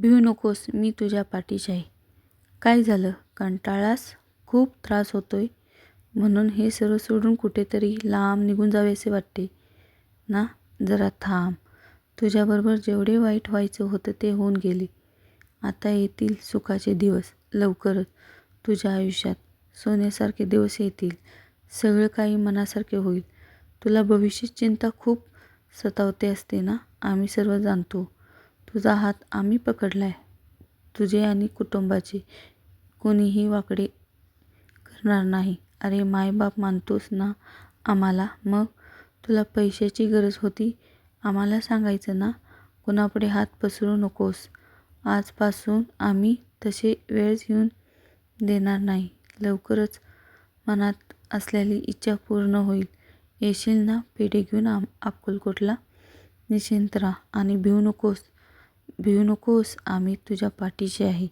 भिऊ नकोस मी तुझ्या पाठीशी आहे. काय झालं? कंटाळास खूप त्रास होतोय. म्हणून हे सर्व सोडून कुठेतरी लांब निघून जावे असे वाटते. ना जरा थांब. तुझ्याबरोबर जेवढे वाईट व्हायचं होतं ते होऊन गेले. आता येतील सुखाचे दिवस. लवकरच. तुझ्या आयुष्यात सोन्यासारखे दिवस येतील. सगळं काही मनासारखे होईल. तुला भविष्याची चिंता खूप सतावते असते ना? आम्ही सर्व जाणतो. तुझा हात आम्ही पकडला आहे तुझे आणि कुटुंबाचे कोणीही वाकडे करणार नाही. अरे मायबाप मानतोस ना आम्हाला? मग? तुला पैशाची गरज होती? आम्हाला सांगायचं ना? कुणापुढे हात पसरू नकोस. आजपासून आम्ही तसे वेळच येऊन देणार नाही. लवकरच मनात असलेली इच्छा पूर्ण होईल. येशील ना? पेढे घेऊन आम अक्कलकोटला निश्चिंत राहा आणि भिवू नकोस. भिवू नकोस आम्ही तुझ्या पाठीशी आहे.